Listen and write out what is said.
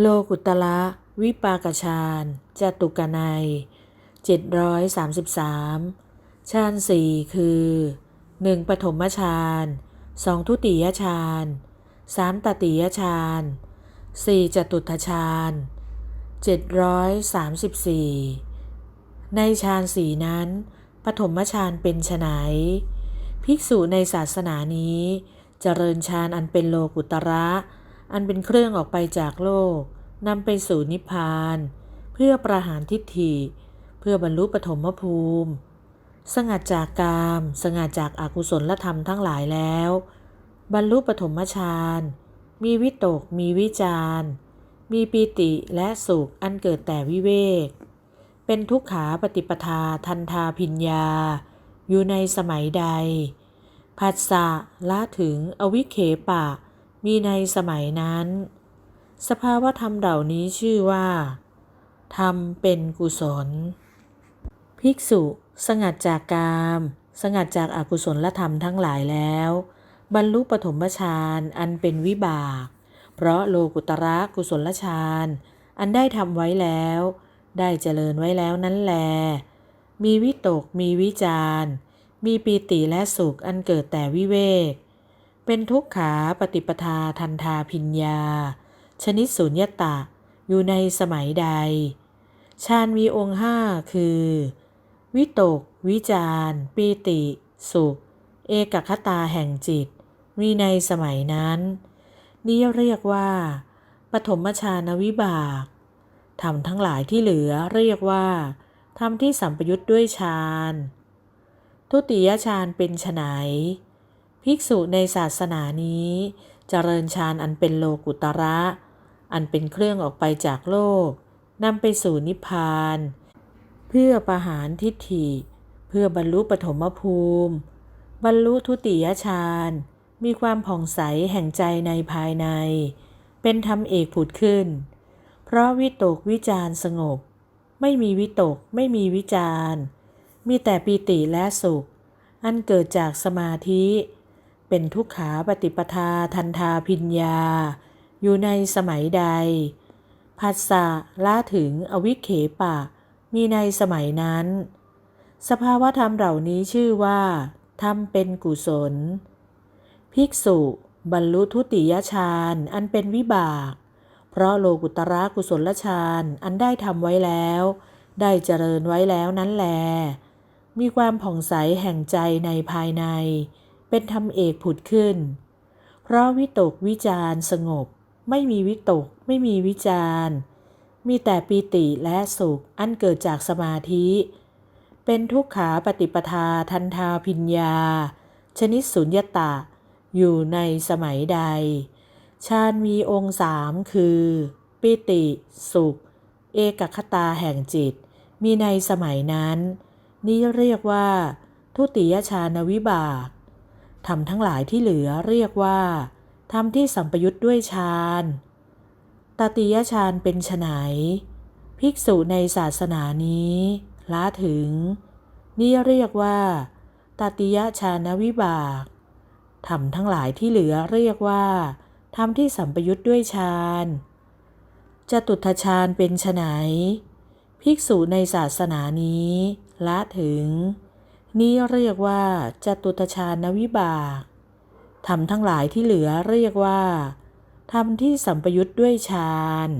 โลกุตละวิปากฌานจตุกนัยเจ็ดร้อยสามสิบสามฌานสี่คือหนึ่งปฐมฌานสองทุติยฌานสามตติยฌานสี่จตุตฌานเจ็ดร้อยสามสิบสี่ในฌานสี่นั้น ปฐมฌานเป็นไฉนภิกษุในศาสนานี้ เจริญฌานอันเป็นโลกุตระ อันเป็นเครื่องออกไปจากโลกนำไปสู่นิพพาน เพื่อประหารทิฏฐิ เพื่อบรรลุปฐมภูมิ สงัดจากกาม สงัดจากอากุศลธรรมทั้งหลายแล้ว บรรลุปฐมฌานมีวิตก มีวิจารมีปีติและสุขอันเกิดแต่วิเวก เป็นทุกขาปฏิปทาทันทาพิญญา อยู่ในสมัยใด ผัสสะละถึงอวิเคปะ มีในสมัยนั้น สภาวะธรรมเหล่านี้ชื่อว่า ธรรมเป็นกุศล ภิกษุสงัดจากกาม สงัดจากอากุศลละธรรมทั้งหลายแล้ว บรรลุปฐมฌานอันเป็นวิบาก เพราะโลกุตระกุศลฌานอันได้ทำไว้แล้ว ได้เจริญไว้แล้วนั้นแล มีวิตกมีวิจารมีปีติและสุขอันเกิดแต่วิเวก เป็นทุกขาปฏิปทาทันทาพิญญา ชนิดสุญญตะ อยู่ในสมัยใด ฌานมีองค์ห้าคือ วิตก วิจารปีติ สุข เอกคตาแห่งจิต มีในสมัยนั้น นี้เรียกว่า ปฐมฌานวิบากธรรมทั้งหลายที่เหลือเรียกว่าธรรมที่สัมปยุทธ์ด้วยฌาน ทุติยฌานเป็นไน ภิกษุในศาสนานี้เจริญฌานอันเป็นโลกุตระ อันเป็นเครื่องออกไปจากโลกนำไปสู่นิพพาน เพื่อประหารทิฏฐิ เพื่อบรรลุปฐมภูมิ บรรลุทุติยฌานมีความผ่องใสแห่งใจในภายใน เป็นธรรมเอกผุดขึ้น เพราะวิตกวิจารสงบ ไม่มีวิตกไม่มีวิจารมีแต่ปีติและสุข อันเกิดจากสมาธิ เป็นทุกขาปฏิปทาทันทาพิญญา อยู่ในสมัยใดผัสสะละถึงอวิเคปะ มีในสมัยนั้น สภาวธรรมเหล่านี้ชื่อว่าธรรมเป็นกุศล ภิกษุ บรรลุทุติยฌานอันเป็นวิบาก เพราะโลกุตระกุศลฌานอันได้ทำไว้แล้ว ได้เจริญไว้แล้วนั้นแล มีความผ่องใสแห่งใจในภายใน เป็นธรรมเอกผุดขึ้น เพราะวิตกวิจารสงบ ไม่มีวิตกไม่มีวิจารมีแต่ปีติและสุขอันเกิดจากสมาธิ เป็นทุกขาปฏิปทาทันทาพิญญา ชนิดสุญญตาอยู่ในสมัยใด ฌานมีองค์สามคือ ปิติ สุข เอกคตาแห่งจิต มีในสมัยนั้น นี้เรียกว่า ทุติยฌานวิบาก ธรรมทั้งหลายที่เหลือเรียกว่าธรรมที่สัมปยุทธ์ด้วยฌานตติยฌานเป็นไฉนภิกษุในศาสนานี้ละถึง นี่เรียกว่าตติยฌานวิบากธรรมทั้งหลายที่เหลือเรียกว่าธรรมที่สัมปยุทธ์ด้วยฌานจตุทฌานเป็นไฉนภิกษุในศาสนานี้ละถึง นี้เรียกว่าจตุตฌานวิบากธรรมทั้งหลายที่เหลือเรียกว่าธรรมที่สัมปยุทธ์ด้วยฌาน